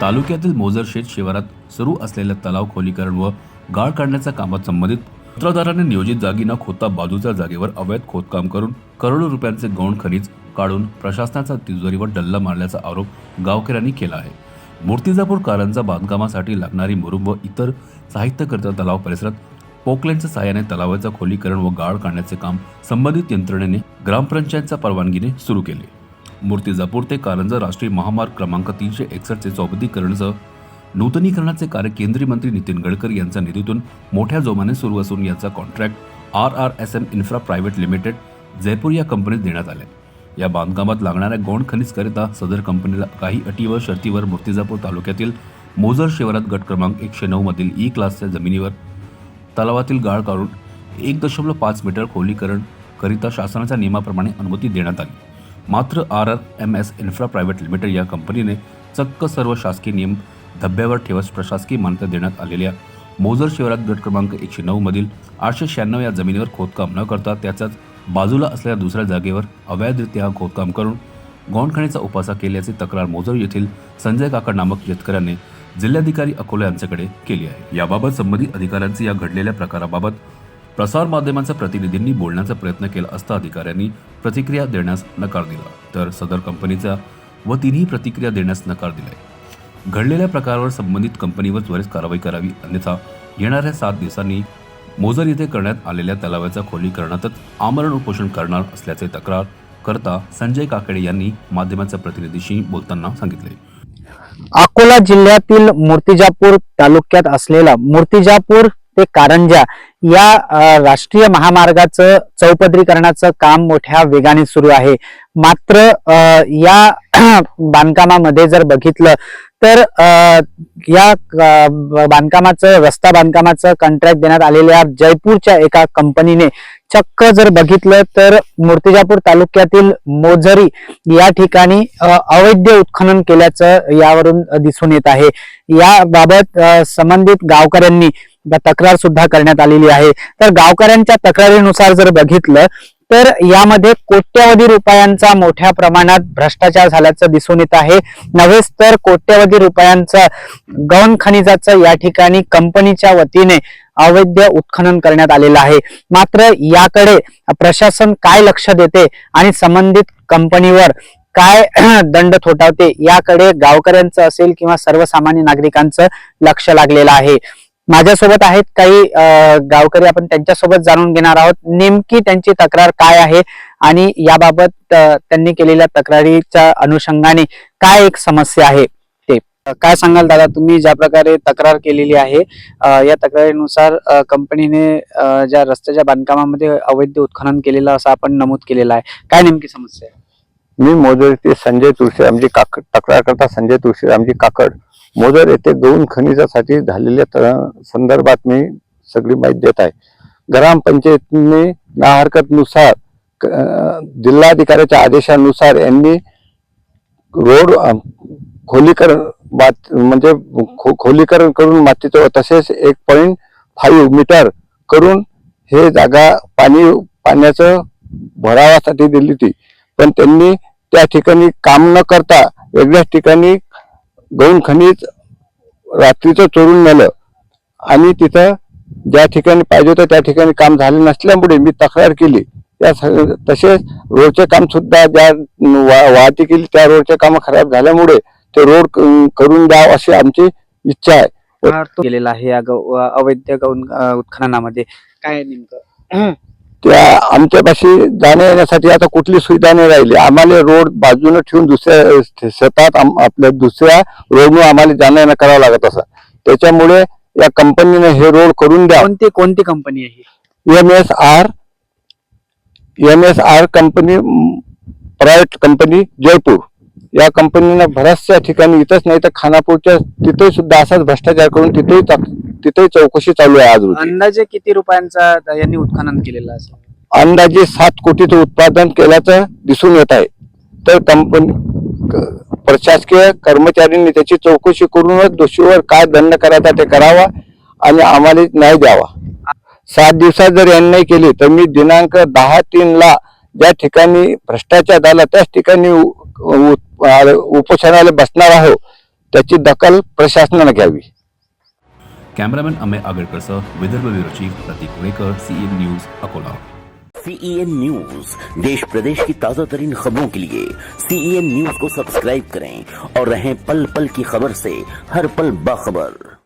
तालुक्यातील मोजर शेत शिवारात सुरू असलेल्या तलाव खोलीकरण व गाळ काढण्याच्या कामात संबंधित पत्रदाराने नियोजित जागी न खोदता बाजूच्या जागेवर अवैध खोदकाम करून करोडो रुपयांचे गौण खनिज काढून प्रशासनाचा तिजोरीवर डल्ला मारल्याचा आरोप गावकऱ्यांनी केला आहे. मूर्तिजापूर कारांचा बांधकामासाठी लागणारी मुरुम व इतर साहित्यकर्ता तलाव परिसरात पोकलँडच्या सहाय्याने तलावाचं खोलीकरण व गाळ काढण्याचे काम संबंधित यंत्रणेने ग्रामपंचायतच्या परवानगीने सुरू केले. मूर्तिजापूर ते कारंजा राष्ट्रीय महामार्ग क्रमांक तीनशे एकसष्टचे चौपदीकरणचं नूतनीकरणाचे कार्य केंद्रीय मंत्री नितीन गडकरी यांच्या निधीतून मोठ्या जोमाने सुरू असून याचा contract R R S M infra private limited Jaipur या कंपनीत देण्यात आले. या बांधकामात लागणाऱ्या गौण खनिजकरिता सदर कंपनीला काही अटी व शर्तीवर मूर्तिजापूर तालुक्यातील मोजर शिवारात गट क्रमांक एकशे नऊ मधील ई क्लासच्या जमिनीवर तलावातील गाळ काढून एक दशमलव पाच मीटर खोलीकरण करिता शासनाच्या नियमाप्रमाणे अनुमती देण्यात आली. मात्र R R M S infra private limited या कंपनीने चक्क सर्व शासकीय नियम धब्ब्यावर ठेवत प्रशासकीय मान्यता देण्यात आलेल्या मोजर शिवारात गट क्रमांक एकशे नऊ मधील आठशे शहाण्णव या जमिनीवर खोदकाम न करता त्याच्याच बाजूला असलेल्या दुसऱ्या जागेवर अवैधरित्या खोदकाम करून गोंडखाणीचा उपासा केल्याची तक्रार मोजर येथील संजय काका नामक शेतकऱ्याने जिल्हाधिकारी अकोला यांच्याकडे केली आहे. याबाबत संबंधित अधिकाऱ्यांची या घडलेल्या प्रकाराबाबत प्रसारमाध्यमांच्या प्रतिनिधींनी बोलण्याचा प्रयत्न केला असता अधिकाऱ्यांनी प्रतिक्रिया देण्यास नकार दिला. तर सदर कंपनीचा व तिन्ही प्रतिक्रिया देण्यास नकार दिलाय. घडलेल्या प्रकारावर संबंधित कंपनीवर त्वरित कारवाई करावी अन्यथा येणाऱ्या सात दिवसांनी मोजर येथे करण्यात आलेल्या तलावाच्या खोलीकरणातच आमरण उपोषण करणार असल्याचे तक्रार करता संजय काकडे यांनी माध्यमाच्या प्रतिनिधीशी बोलताना सांगितले. अकोला जिल्ह्यातील मूर्तिजापूर तालुक्यात असलेला मूर्तिजापूर ते कारंजा या राष्ट्रीय महामार्गाचं चौपदरीकरणाचं काम मोठ्या वेगाने सुरू आहे. मात्र या बांधकामामध्ये जर बघितलं तर या बांधकामाचं रस्ता बांधकामाचं कॉन्ट्रॅक्ट देण्यात आलेल्या जयपूरच्या एका कंपनीने चक्क जर बघितलं तर मूर्तिजापूर तालुक्यातील मोझरी या ठिकाणी अवैध उत्खनन केल्याचं यावरून दिसून येत आहे. याबाबत संबंधित गावकऱ्यांनी तक्रार सुद्धा करण्यात आलेली आहे. तर गावकऱ्यांच्या तक्रारीनुसार जर बघितलं तर यामध्ये कोट्यवधी रुपयांचा मोठ्या प्रमाणात भ्रष्टाचार झाल्याचं दिसून येत आहे. नव्हेच तर कोट्यवधी रुपयांचा गौण खनिजाचं या ठिकाणी कंपनीच्या वतीने अवैध उत्खनन करण्यात आलेलं आहे. मात्र याकडे प्रशासन काय लक्ष देते आणि संबंधित कंपनीवर काय दंड थोटावते याकडे गावकऱ्यांचं असेल किंवा सर्वसामान्य नागरिकांचं लक्ष लागलेलं आहे. माझ्यासोबत आहेत काही गावकरी आपण त्यांच्यासोबत जाणून घेणार आहोत. नेमकी त्यांची तक्रार काय आहे आणि याबाबत त्यांनी केलेल्या तक्रारीच्या अनुषंगाने काय एक समस्या आहे ते? काय सांगाल दादा तुम्ही? ज्या प्रकारे तक्रार केलेली आहे या तक्रारीनुसार कंपनीने ज्या रस्त्याच्या बांधकामामध्ये अवैध उत्खनन केलेलं असं आपण नमूद केलेलं आहे. काय नेमकी समस्या आहे? मी मोजर येथे संजय तुळशीरामजी काकड तक्रार करता संजय तुळशीरामजी काकड. मोदर येथे गौण खनिजासाठी झालेल्या संदर्भात मी सगळी माहिती देत आहे. ग्रामपंचायतीने ना हरकतनुसार क- जिल्हाधिकाऱ्याच्या आदेशानुसार यांनी रोड खोलीकरण बात म्हणजे खो- खोलीकरण करून मातीचं तसेच एक पॉईंट फाईव्ह मीटर करून हे जागा पाणी पाण्याचं भरावासाठी दिली होती. पण त्यांनी त्या ठिकाणी काम न करता वेगळ्याच ठिकाणी गौण खनिज रात्रीचं चोरून नेलं. आणि तिथं ज्या ठिकाणी पाहिजे होतं त्या ठिकाणी काम झालं नसल्यामुळे मी तक्रार केली. त्या तसेच रोडचे काम सुद्धा ज्या वा- वाहतुकीला त्या रोडचे काम खराब झाल्यामुळे ते रोड करून द्यावं अशी आमची इच्छा आहे. केलेला आहे या अवैध गौण उत्खननामध्ये. काय नेमकं? त्या आमच्यापाशी जाण्या येण्यासाठी आता कुठली सुविधा नाही राहिली. आम्हाला रोड बाजूने ठेवून दुसऱ्या शेतात आपल्या दुसऱ्या रोडने आम्हाला जाणं येणं करावं लागत असं. त्याच्यामुळे या कंपनीने हे रोड करून द्या. कोणती कोणती कंपनी आहे M S R M S R company private company Jaipur. या कंपनीनं बऱ्याचशा ठिकाणी इथंच नाही तर खानापूरच्या तिथे सुद्धा असाच भ्रष्टाचार करून तिथेही तिथेही चौकशी चालू आहे आज रोजी. अंदाजे किती रुपयांचा यांनी उत्खनन केलेलं असं अंदाजे सात कोटीचं उत्पादन केल्याचं दिसून येत आहे. तर कंपनी प्रशासकीय कर्मचाऱ्यांनी त्याची चौकशी करूनच दोषीवर काय दंड करायचा ते करावा आणि आम्हाला न्याय द्यावा. सात दिवसात जर यांनी नाही केली तर मी दिनांक दहा तीन ला ज्या ठिकाणी भ्रष्टाचार झाला त्याच ठिकाणी उपोषणाला बसणार आहो त्याची दखल प्रशासनानं घ्यावी. Cameraman Agarkar sir Vidarbha bureau chief Pratik Wekar CN news Akola. CEN news देश प्रदेश की ताज़ा तरीन खबरों के लिए सीईएन न्यूज़ को सब्सक्राइब करें और रहें पल पल की खबर से हर पल बाखबर।